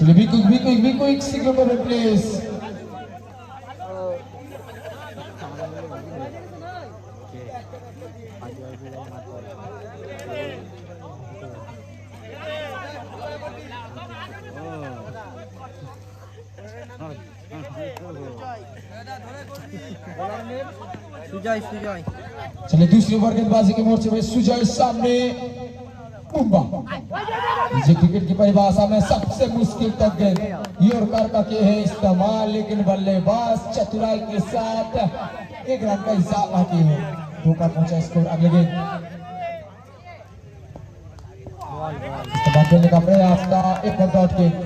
Sila, be quick, be quick, be quick. Siglo pa the place Sujoy Sujoy চলে দুসরি over গেন্দ বাজি কে ভাই সুজয় সামনে বুম্বা ये क्रिकेट की परिभाषा में सबसे मुश्किल तक यॉर्कर का के है इस्तेमाल, लेकिन बल्लेबाज चतुराई के साथ एक रन का हिसाब आती है। दो पर पहुँचा स्कोर अगले गेंद इस्तेमाल का प्रयास था, एक और गेंद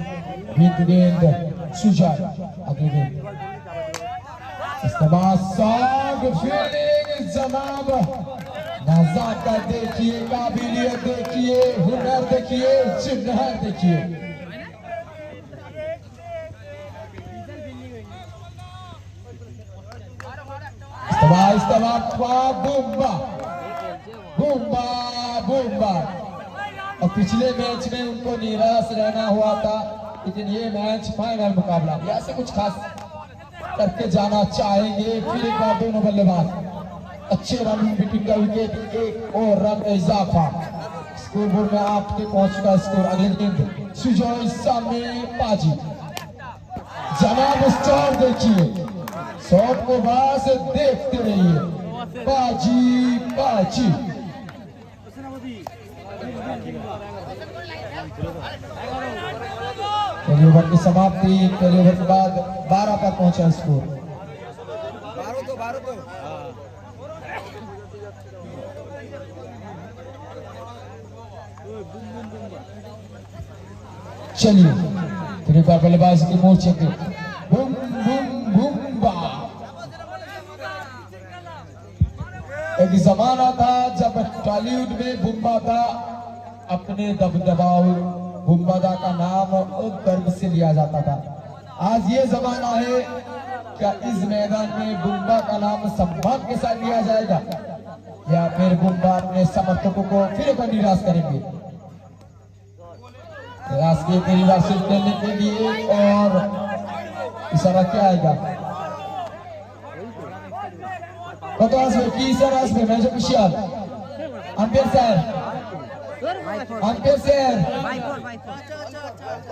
बीत गेंद सुजय अगले गेंद इस्तेमाल सॉन्ग फील्डिंग जनाब। नजाकत देखिए, काबिलियत देखिए, हुनर देखिए जिन्नहर देखिए। और पिछले मैच में उनको निराश रहना हुआ था, लेकिन ये मैच फाइनल मुकाबला। या से कुछ खास करके जाना चाहेंगे, फिर एक बार दोनों बल्लेबाज। अच्छे रन बीटिंग का विकेट। एक और रन इजाफा। स्कोर बोर्ड में आपके पहुँच का स्कोर अगले गेंद सुजॉय सामने पाजी जनाब स्टॉर देखिए। शॉट को बाहर से देखते रहिए। पाजी पाजी पहले ओवर की समाप्ति, पहले ओवर के बाद बारह तक पहुँचा स्कोर। बारह तो बारह तो। चलिए। बार बल्लेबाजी की मोर्चे पे बुम बुम बुम्बा एक जमाना था जब टॉलीवुड में बुम्बा का अपने दबदबाव बुम्बादा का नाम और गर्व से लिया जाता था। आज ये जमाना है क्या इस मैदान में बुम्बा का नाम सम्मान के साथ लिया जाएगा? या फिर बुम्बा अपने समर्थकों को फिर निराश करेंगे? राष्ट्रीय परिवार से खेलने के लिए और इशारा क्या आएगा কত আসবে কি স্যার আসবে match official umpire sir umpire sir bye four bye four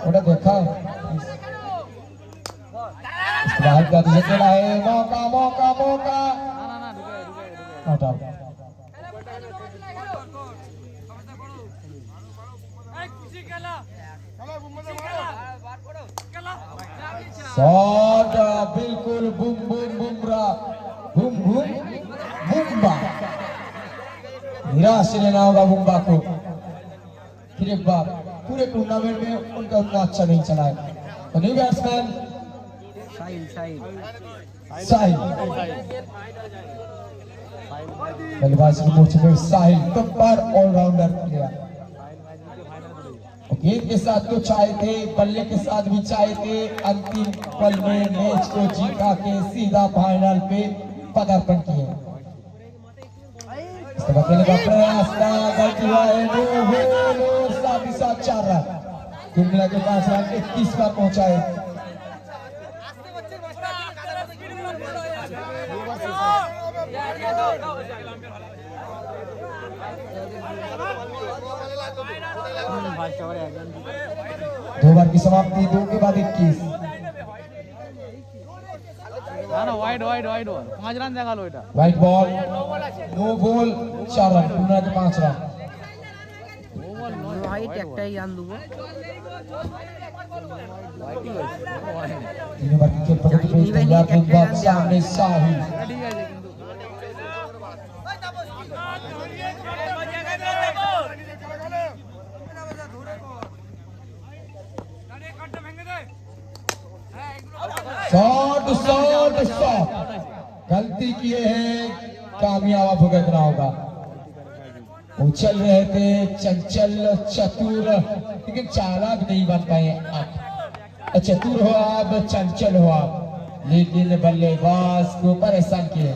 ওটা দেখা बाहर का तुझे खेला है मौका मौका मौका आउट आउट सादा बिल्कुल बुम बुम बुमरा बुम बुम बुम्बा निराश लेना होगा बुम्बा को फिर एक बार पूरे टूर्नामेंट में उनका उतना अच्छा नहीं चला है तो न्यू बैट्समैन साहिल साहिल साहिल बल्लेबाज के मोर्चे पे साहिल गब्बर ऑलराउंडर प्लेयर गेंद के साथ तो चाहे थे, बल्ले के साथ भी चाहे थे। अंतिम पल में मैच को जीता के सीधा फाइनल पे पदार्पण किए इसके बाद खेलने का प्रयास था, गलती हुआ नो गोल और साथ साथ चार रन। कुल मिला के पाँच रन इक्कीस पहुँचाए। दो बार की समाप्ति दो के बाद इक्कीस না না ওয়াইড ওয়াইড ওয়াইড ওয়ান পাঁচ রান দেখালো এটা व्हाइट बॉल नो बॉल चार रन कुल मिला के पांच रन হাইট একটাই রান দেবো तीन ओवर की खेल पद्धति पे साठ साठ साठ गलती किए हैं, कामयाब भुगतना होगा उछल रहे थे, चंचल, चतुर। लेकिन चालाक नहीं बन पाए आप। अच्छा, चतुर हो आप, चंचल हो आप। लेकिन बल्लेबाज को परेशान किए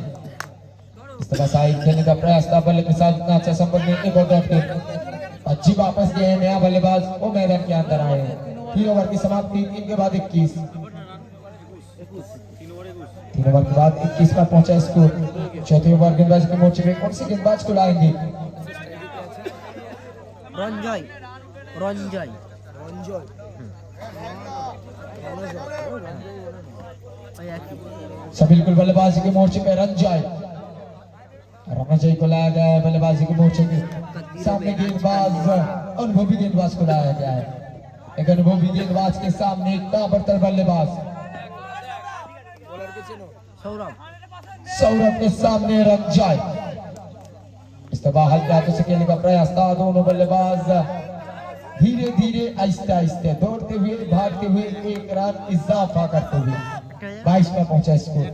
इस तरह साइड खेलने का प्रयास था, बल्ले के साथ इतना अच्छा संपर्क नहीं एक और अच्छी वापस गए नया बल्लेबाज। वो मैदान के अंदर आए तीन ओवर की समाप्ति, तीन के बाद इक्कीस। तीन ओवर के बाद इक्कीस पर पहुँचा स्कोर चौथे ओवर गेंदबाज के मोर्चे में कौन से गेंदबाज को लाएँगे? रंजय रंजय रंजय बिल्कुल बल्लेबाजी के मोर्चे पे रंजय रंजय को लाया गया है बल्लेबाजी के मोर्चे के। सामने गेंदबाज अनुभवी गेंदबाज को लाया गया है। एक अनुभवी गेंदबाज के सामने एक ताबड़तर बल्लेबाज। सौरभ। के सामने रंजाई इस तरह हल्के हाथों से खेलने का प्रयास था, दोनों बल्लेबाज धीरे धीरे आहिस्ते आहिस्ते दौड़ते हुए, भागते हुए एक रन इजाफा करते हुए बाईस पर पहुँचा स्कोर।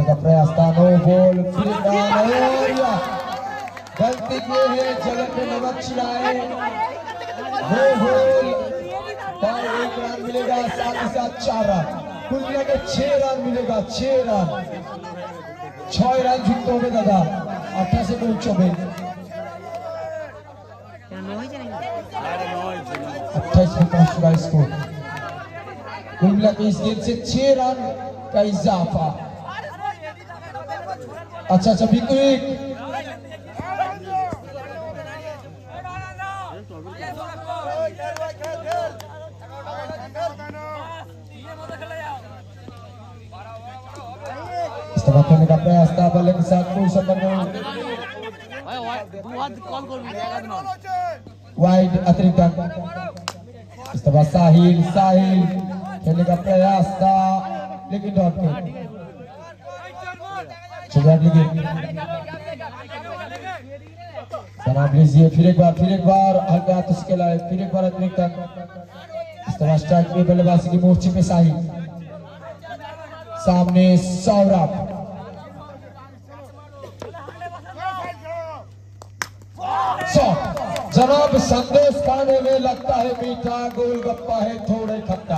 की प्रयास था, नो बॉल, फिर या गलती की है जगह पे नमक चिराए हो हो और एक रन मिलेगा साथ ही साथ चार रन कुल मिला के छह रन मिलेगा छह रन छह रन जुटते हो दादा अट्ठासी पहुंचोगे अट्ठाईस पे पहुंच चुका स्कोर कुल मिला के इस गेंद से छह रन का इजाफा अच्छा अच्छा बिल्कुल समर्थन का प्रयास ताबल के साथ कोई संबंध वाइड अतिरिक्त। इस तरह साहिल साहिल खेलने का प्रयास था लेकिन डॉट पे शुरुआत लीजिए सलाम लीजिए फिर एक बार फिर एक बार हल्का हाथ उसके लाए फिर एक बार अतिरिक्त। इस तरह स्ट्राइक में बल्लेबाजी की मोर्चे में साहिल। सामने सौरभ। जनाब संदेश खाने में लगता है मीठा गोलगप्पा है, थोड़े खट्टा।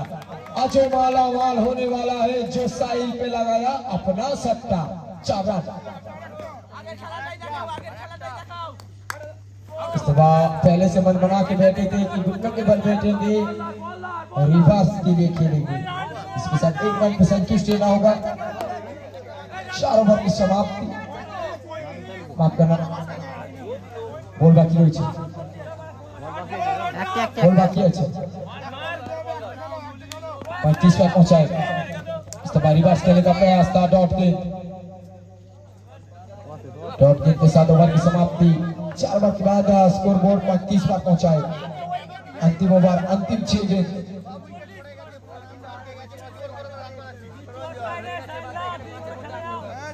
अजय माला माल होने वाला है, जो साहिल पे लगाया अपना सट्टा। दफ़ा पहले से मन बना के बैठे थे कि घुटनों के बल बैठेंगे और रिवर्स के लिए खेलेंगे। इसके साथ एक रन पे संतुष्ट रहना होगा। चार ओवर की समाप्ति। माफ़ करना। বল বাকি রয়েছে একটা একটা বল বাকি আছে पैंतीस पर पहुंचाए इस दफा रिवर्स खेलने का प्रयास था डॉट गेंद डॉट गेंद के साथ ओवर की समाप्ति चार ओवर के बाद स्कोर बोर्ड पैंतीस पर पहुंचाए अंतिम ओवर अंतिम छह गेंद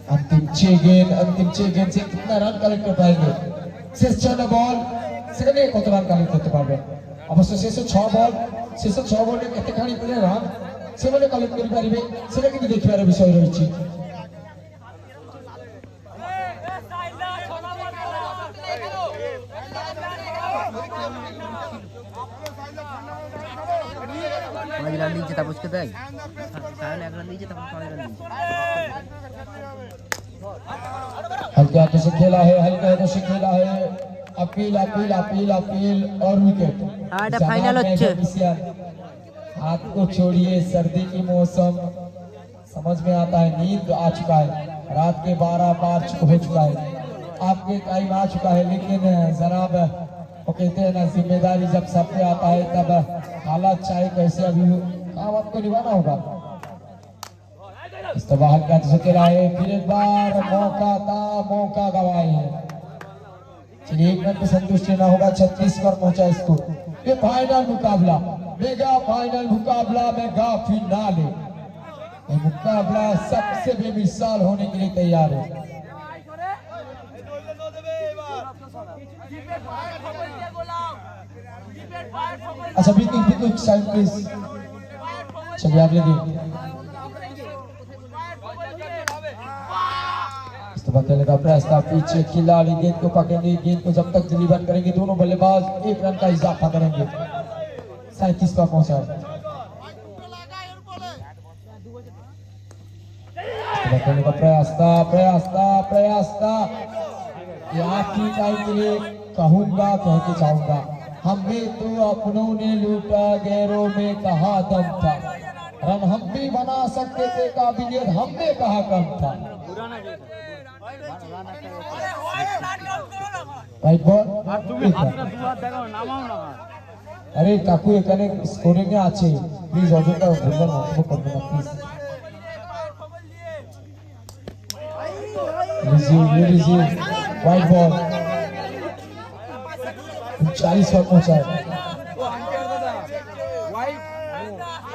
अंतिम छह गेंद अंतिम छह गेंद से कितना रन कलेक्ट कर पाएंगे শেষ ছয়টা বল। সেখানে কত রান কালেক্ট করতে পারবে? অবশ্য শেষ ছ বল। শেষ ছ বলে এতখানি করে রান সেমানে কালেক্ট করিপারে সেটা কিন্তু দেখিবার বিষয় রয়েছে। পাঁচ রান দিয়েছে তাপসকে দেয়? সায়ন এক রান দিয়েছে তাপস পাঁচ রান क्या तो खेला है हल्का तो से खेला है। अपील अपील अपील अपील और विकेट हाथ को छोड़िए सर्दी की मौसम। समझ में आता है नींद आ चुका है। रात के 12 मार्च हो चुका है। आपके टाइम आ चुका है लेकिन जनाब वो कहते हैं ना ज़िम्मेदारी जब सब पे आता है तब हालात चाहे कैसे अभी काम आपको निभाना होगा। इस तरह हल्का से खेला है फिर एक बार मौका था मौका गवाए चलिए, एक मिनट संतुष्ट रहना होगा छत्तीस पर पहुँचा इसको। ये फाइनल मुकाबला मेगा फाइनल मुकाबला मेगा फिनाले ये मुकाबला सबसे बेमिसाल होने के लिए तैयार है। अच्छा बिल्कुल बिल्कुल साइड प्लीज़ चलिए अगले गेम तो बखेलेगा प्रेस का पीछे खिलाड़ी, गेंद को पकड़ेंगे गेंद को जब तक डिलीवर करेंगे दोनों बल्लेबाज, एक रन का इजाफा करेंगे। सैतीस पर पहुँचा तो प्रयास था प्रयास था प्रयास था। यहाँ की टाइम के लिए कहूँगा, कह के चाहूँगा हमें तो अपनों ने लूटा, गैरों में कहा दम था। रन हम भी बना सकते थे, काबिलियत हमने कहा कम था। আরে কাকু এখানে স্কোরিং এ আছে? প্লিজ অযথা ভুলবার মন্তব্য করবেন না প্লিজ রিসিভ রিসিভ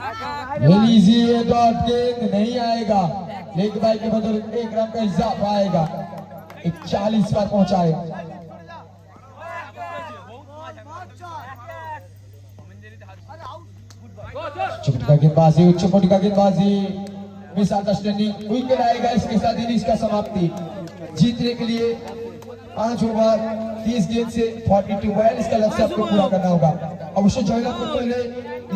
लीजिए तो एक नहीं आएगा एक बाइक के बदल एक रन का इजाफा आएगा। एक चालीस पर पहुँचा है चुटका गेंदबाजी, उच्च कोटि का गेंदबाजी। विशाल अंडरस्टैंडिंग विकेट आएगा, इसके साथ ही इसका समाप्ति। जीतने के लिए पाँच ओवर, तीस गेंद से फोर्टी टू बयालीस का लक्ष्य आपको पूरा करना होगा। अब उसे जॉइन आपको पहले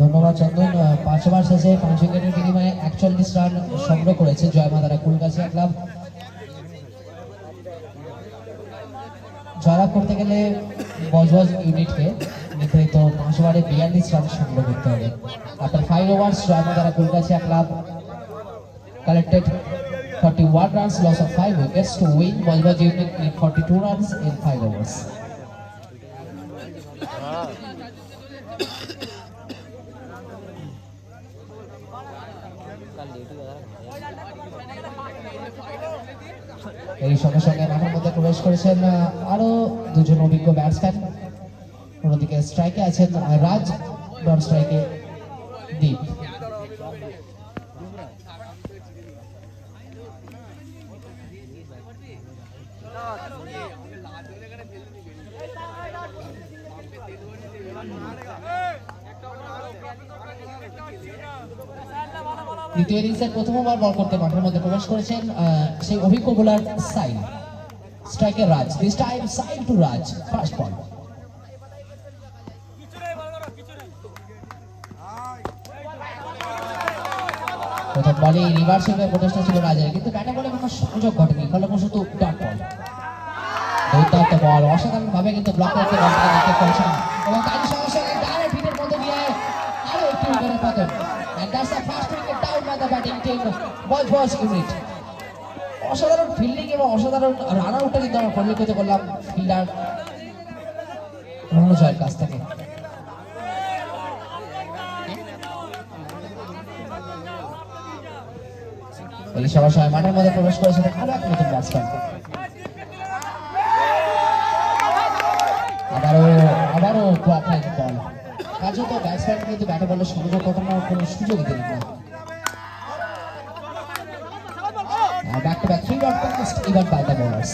ধন্যবাদ চন্দন। পাঁচ ওভার শেষে পাঁচ উইকেটের বিনিময়ে একচল্লিশ রান সংগ্রহ করেছে জয়মাতারা কুলগাছিয়া ক্লাব। জয়লাভ করতে গেলে বজবজ ইউনিটকে নির্ধারিত পাঁচ ওভারে বিয়াল্লিশ রান সংগ্রহ করতে হবে। After five overs Joymatara Kulgachia club collected collected 41 runs, loss of 5 wickets to win Bajbaj unit need 42 runs in 5 overs এই সঙ্গে সঙ্গে মাঠের মধ্যে প্রবেশ করেছেন আরও আরও দুজন অভিজ্ঞ ব্যাটসম্যান অন্যদিকে স্ট্রাইকে আছেন রাজ ডন স্ট্রাইকে দীপ। দ্বিতীয় ইনিংসের প্রথম ওভার বল করতে মাঠের মধ্যে প্রবেশ করেছেন সেই অভিজ্ঞ bowler Sain striker Raj. This time Sain to Raj first ball প্রথম বলে রিভার্স হিসেবে প্রচেষ্টা ছিল রাজের, কিন্তু ব্যাটে বলে কোনো সংযোগ ঘটেনি ফলপ্রসূত ডট বল দুর্দান্ত বল অসাধারণ ভাবে কিন্তু ব্লক করতে এবং ডাইরেক্ট হিটের মধ্যে ইউনিট অসাধারণ ফিল্ডিং এবং অসাধারণ রান আউটটা কিন্তু আমরা পরিলক্ষিত করলাম ফিল্ডার রণজয়ের কাছ থেকে। এই সবার সময় মাঠের মধ্যে প্রবেশ করেছেন আরও এক নতুন ব্যাটসম্যান আবারও আবারও লাইন বল কার্যত ব্যাটসম্যান কিন্তু ব্যাটে বলে সংযোগ করানোর কোনো সুযোগই দিলেন না। Contest even by the bowlers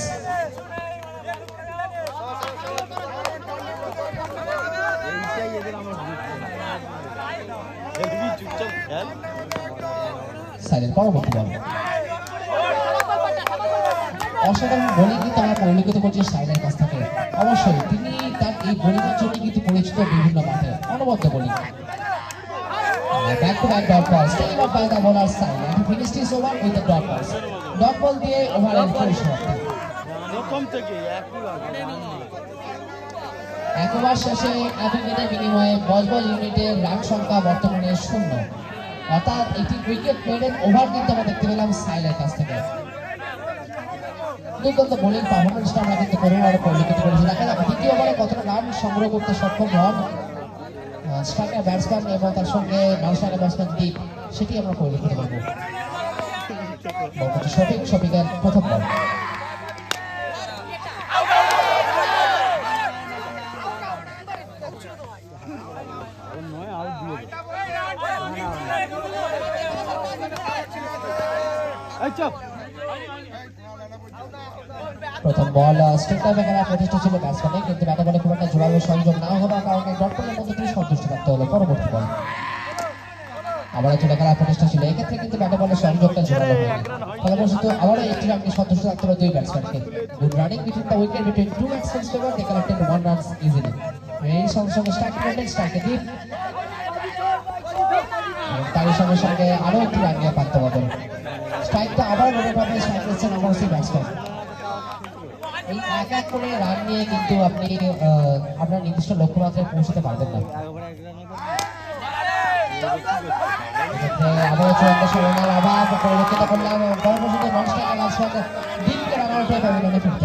silent পরবর্তী বল অসাধারণ বোলিং কিন্তু আমরা পরিলক্ষিত করছি সাইলের কাছ থেকে। অবশ্যই, তিনি তার এই বোলিংয়ের জন্য কিন্তু পরিচিত বিভিন্ন মাঠে। অনবদ্য bowling staying up by the bowler side end finished his over with the dot balls dot ball দিয়ে ওভারের পরিসমাপ্তি প্রথম থেকে এক ওভার শেষে এক উইকেটের বিনিময়ে বজবল ইউনিটের রান সংখ্যা বর্তমানে শূন্য। অর্থাৎ একটি উইকেট মেডেন ওভার কিন্তু আমরা দেখতে পেলাম সাইলের কাছ থেকে। দুর্দান্ত বোলিং পারফরমেন্সটা আমরা কিন্তু পরিবার পরিলক্ষিত করেছি। দেখা যাক, দ্বিতীয় ওভারে কতটা রান সংগ্রহ করতে সক্ষম হন স্ট্রাইকার ব্যাটসম্যান এবং তার সঙ্গে স্ট্রাইকার ব্যাটসম্যান দ্বীপ সেটি আমরা বল করছে শফিক শফিকের প্রথম বল এই চপ। প্রথম বল স্ট্রেট টাইমে প্রচেষ্টা ছিল ব্যাটসম্যানে কিন্তু ব্যাটে বলে খুব একটা জোরালো সংযোগ না হওয়ার কারণে ডট মধ্যে তিনি সন্তুষ্ট থাকতে হলো। পরবর্তী বল। আবার চলে খেলার প্রচেষ্টা ছিল। এক্ষেত্রে কিন্তু ব্যাটে বলের সংযোগটা জোরালো হয়নি। ফলবশত আবারও একটি রানকে সন্তুষ্ট থাকতে হলো দুই ব্যাটসম্যানকে good running between the wicket between two batsmans favour they collected one runs easily এই সঙ্গে সঙ্গে স্ট্রাইক করলেন স্ট্রাইকে এবং তারই সঙ্গে সঙ্গে আরও একটি রান নিয়ে পাত্র বদল স্ট্রাইকটা আবার রোবট হবে স্ট্রাইক দিচ্ছেন আমার সেই ব্যাটসম্যান রান নিয়ে কিন্তু আপনি আপনার নির্দিষ্ট লক্ষ্যমাত্রায় পৌঁছতে পারবেন না। আবারও চূড়ান্ত সরণার অভাব পরিলক্ষিত করলাম পরবর্তীতে নন স্ট্রাইকার ব্যাটসম্যান দিনকে রান আউট হয়ে প্যাভিলিয়নে ফিরতে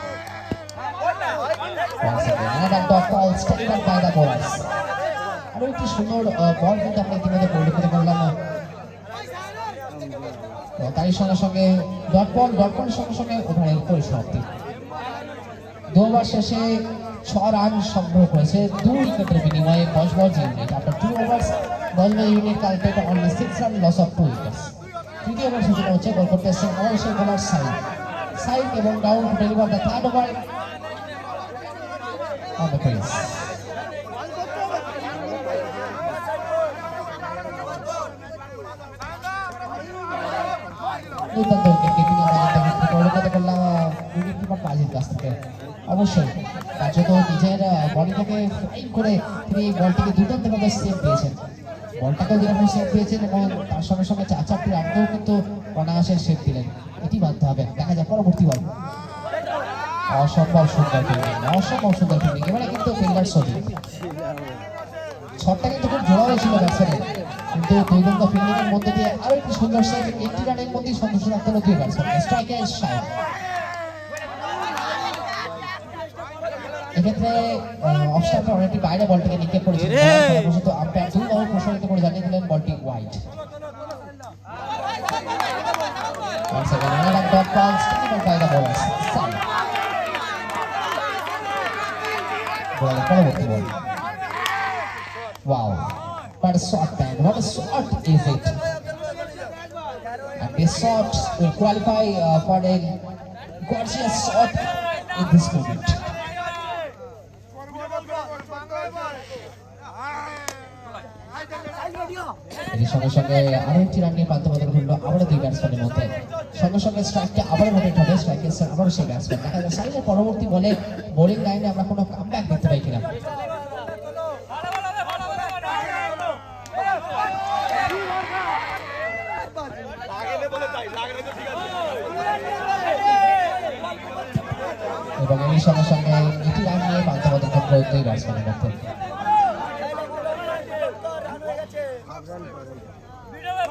Once another dot ball taken by the bowlers. আরও একটি সুন্দর বল কিন্তু আমরা ইতিমধ্যে পরিলক্ষিত করলাম। তারই সঙ্গে সঙ্গে ডট বল ডট বলের সঙ্গে সঙ্গে ওভারের পরিসমাপ্তি। দু ওভার শেষে ছ রান সংগ্রহ করেছে দুই উইকেটের বিনিময়ে Budge Budge unit. After two overs Budge Budge unit collected only six run loss of two wickets তৃতীয় ওভার সূচনা হচ্ছে বল করতে এসেছেন সেই বোলার সাইড সাইড এবং down deliver the third over crease দুর্দান্ত উইকেট কিপিং আমরা করলাম কাজের কাছ থেকে অবশ্যই, কার্যত নিজের বডিটাকে করে তিনি বলটিকে দুর্দান্তভাবে সেভ দিয়েছেন বলটাকেও যেরকম সেভ দিয়েছেন এবং তার সঙ্গে সঙ্গে চার চারটি কিন্তু অনায়াসে সেভ দিলেন। এটি মানতে হবে। দেখা যায় পরবর্তী বল। অসম্ভব সুন্দর ফিল্ডিং অসম্ভব সুন্দর ফিল্ডিং এবারে কিন্তু ফিল্ডার সজি শটটা কিন্তু খুব জোরালো ছিল ব্যাটসম্যানের। কিন্তু দুর্দান্ত ফিল্ডিং এর মধ্যে দিয়ে আরও একটি সুন্দর সেভ একটি রানের মধ্যেই সন্তুষ্ট রাখতে হলো দুই ব্যাটসম্যান স্ট্রাইকের সাইড এক্ষেত্রে অলরেডি বাইরে বলটিকে নিক্ষেপ আম্পায়ার দুই প্রসারিত করে জানিয়ে দিলেন বলটি wide Once again, another dot ball taken by the bowlers. bola, pela outra bola. Wow. para a shot, man. What a shot is it? And this shot sorte qualify uh, for a gorgeous shot. এর সঙ্গে সঙ্গে আরও একটি run নিয়ে প্রান্ত বদল ঘটলো আবারও দুই ব্যাটসম্যানের মধ্যে। সঙ্গে সঙ্গে স্ট্রাইকটা আবারও রোটেট হবে স্ট্রাইক এসে আবারও সেই ব্যাটসম্যান দেখা যায় সাইডের পরবর্তী বলে বোলিং লাইনে আমরা কোনো কামব্যাক দেখতে পাই কিনা। এবং এই সঙ্গে সঙ্গে এটি রান নিয়ে প্রান্ত বদল ঘটলো দুই ব্যাটসম্যানের মধ্যে এক্ষেত্রে কিন্তু দুই ব্যাটসম্যানের মধ্যে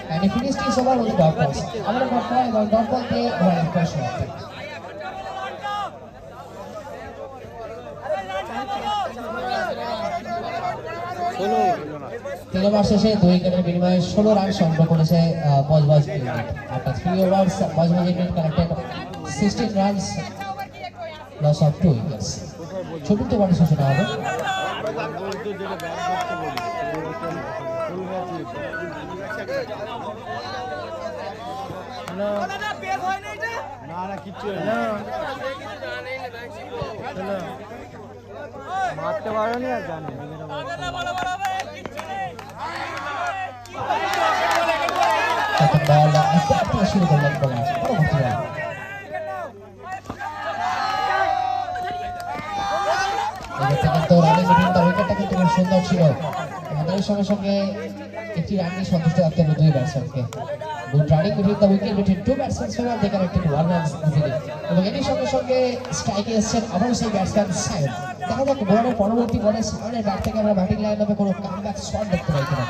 and he finished his over dot balls. আমরা dot ball এবং dot ball দিয়ে ওভারের পরিসমাপ্তি তিন ওভার শেষে দুই উইকেটের বিনিময়ে ষোলো রান সংগ্রহ করেছে Budge Budge unit after three overs Budge Budge unit collected 16 runs, loss of two wickets. চতুর্থ ওভারের সূচনা হবে মারতে পারো নি আর জানে শুরু করলেন বল সুন্দর ছিল সঙ্গে সঙ্গে একটি রান নিয়ে সন্তুষ্ট রাখতে হবে দুই ব্যাটসম্যানকে good running the wicket between two batsman favour they connected one runs easily এবং এর সঙ্গে সঙ্গে স্ট্রাইকে এসেছেন আবারও সেই ব্যাটসম্যান সায়ন দেখা যাক বোলারের পরবর্তী বলে সায়নের ব্যাট থেকে আমরা ব্যাটিং লাইন আপে কোনো কামব্যাক শট দেখতে পাই কিনা।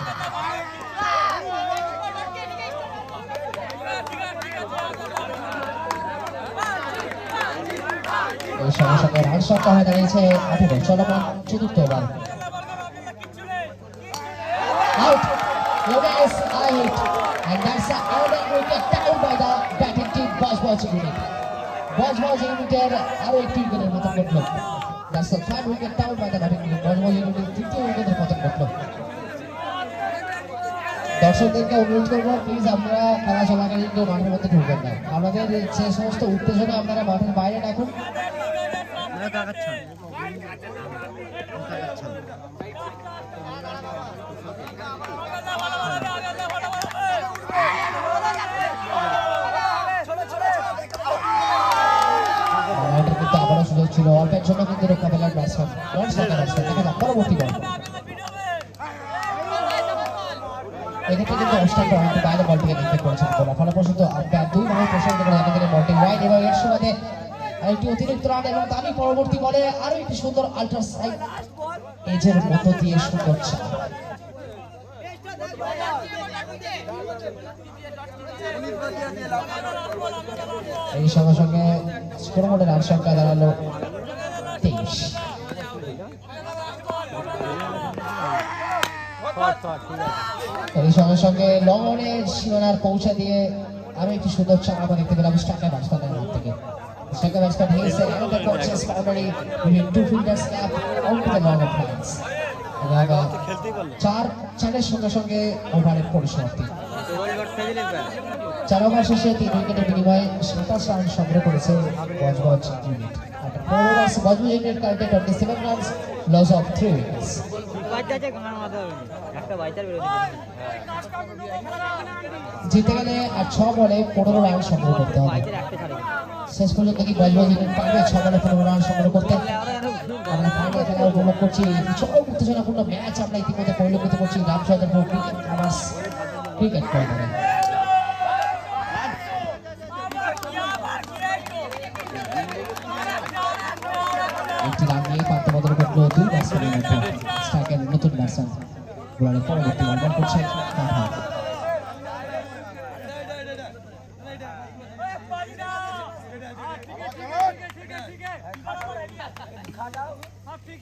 সঙ্গে সঙ্গে রান সংখ্যা হয়ে দাঁড়িয়েছে আঠেরো চলমান চতুর্থ over out. Yogesh out. And that's a another wicket down by the batting unit. Buzz Buzz আরও একটি উইকেটের পতন ঘটল। That's থার্ড উইকেট তাও batting team. Buzz Buzz তৃতীয় উইকেটের পতন ঘটল। দর্শকদেরকে অনুরোধ করব প্লিজ আমরা খেলা চলাকালীন কেউ মাঠের মধ্যে ঢুকবেন না। আমাদের যে সমস্ত উত্তেজনা, আপনারা মাঠের বাইরে রাখুন আমরা তাকাচ্ছেন তাকাচ্ছেন রানাউটের কিন্তু আবারও অল্প ছিল অল্পের জন্য কিন্তু রক্ষা পেলেন ব্যাটসম্যান পরবর্তী বল। এক্ষেত্রে কিন্তু এবং এর আরেকটি অতিরিক্ত রান এবং তারই পরবর্তী আরও একটি সুন্দর আল্ট্রা সাইড এজের মধ্য দিয়ে সুন্দর চার এই সঙ্গে সঙ্গে স্কোর মোডের রান সংখ্যা দাঁড়াল তেইশ। এই সঙ্গে সঙ্গে লং অনের সীমানার পৌঁছা দিয়ে আরও একটি সুন্দর আমরা দেখতে পেলাম স্ট্রাইকার ব্যাটসম্যানের হাত থেকে। Striker batsman his another conscious boundary within two fielders cap out to the long off lines চার চারের সঙ্গে সঙ্গে ওভারের পরিসমাপ্তি। চার ওভার শেষে তিন উইকেটের বিনিময়ে সাতাশ রান সংগ্রহ করেছে বজবজ ইউনিট। অফ থ্রি জিতে গেলে আর ছ বলে পনেরো রান সংগ্রহ করতে হবে। শেষ পর্যন্ত কি বজবজ ইউনিট পারবে। ছ বলে পনেরো রান সংগ্রহ করতে। আমরা ফাইনাল খেলা উপভোগ করছি। চরম উত্তেজনাপূর্ণ ম্যাচ আমরা ইতিমধ্যে পরিলক্ষিত করছি রামচন্দ্রপুর ক্রিকেট ক্রিকেট নতুন ব্যাটসম্যান বোলারের পরবর্তী এই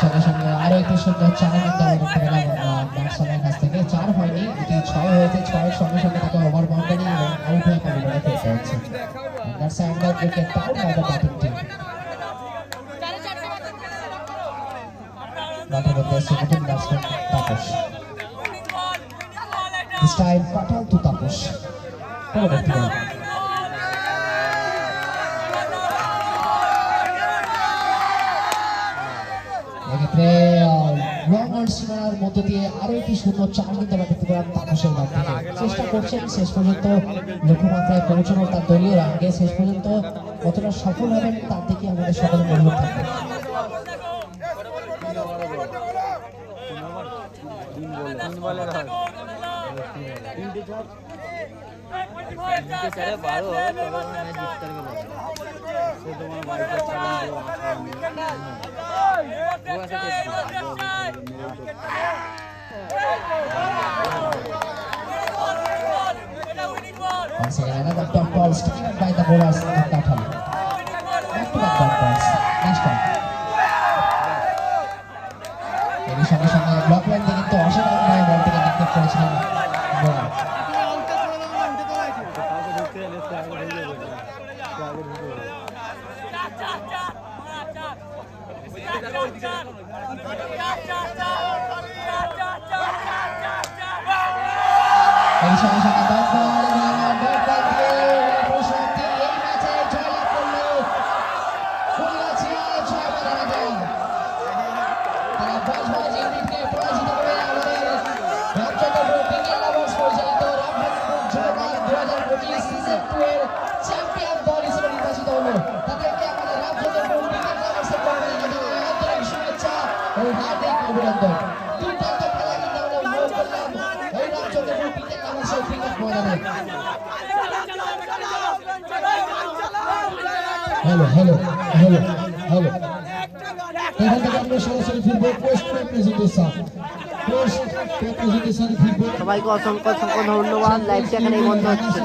সঙ্গে সঙ্গে আরও একটি সুন্দর চার কিন্তু কাছ থেকে চার হয়নি, এটি ছয় হয়েছে, ছয়ের সঙ্গে সঙ্গে তাকে ওভার বাউন্ডারি এবং আউট হয়ে হচ্ছে batting team. মাঠে মধ্যে এসে নতুন ব্যাটসম্যান This time পাঠাল to এক্ষেত্রে লং অন সীমানার মধ্য দিয়ে আরও একটি সুন্দর চার কিন্তু আমরা দেখতে পেলাম তাপসের মাঠ চেষ্টা করছেন শেষ পর্যন্ত লক্ষ্যমাত্রায় পৌঁছানোর তার দলীয় রানকে শেষ পর্যন্ত কতটা সফল হবেন তার দিকে আমাদের থাকবে তিন বলের হয় another dot ball struck by the bowlers Kathal. Back to back dot balls. 上上上 সবাইকে অসংখ্য অসংখ্য ধন্যবাদ। লাইভটা এখানে বন্ধ হচ্ছে।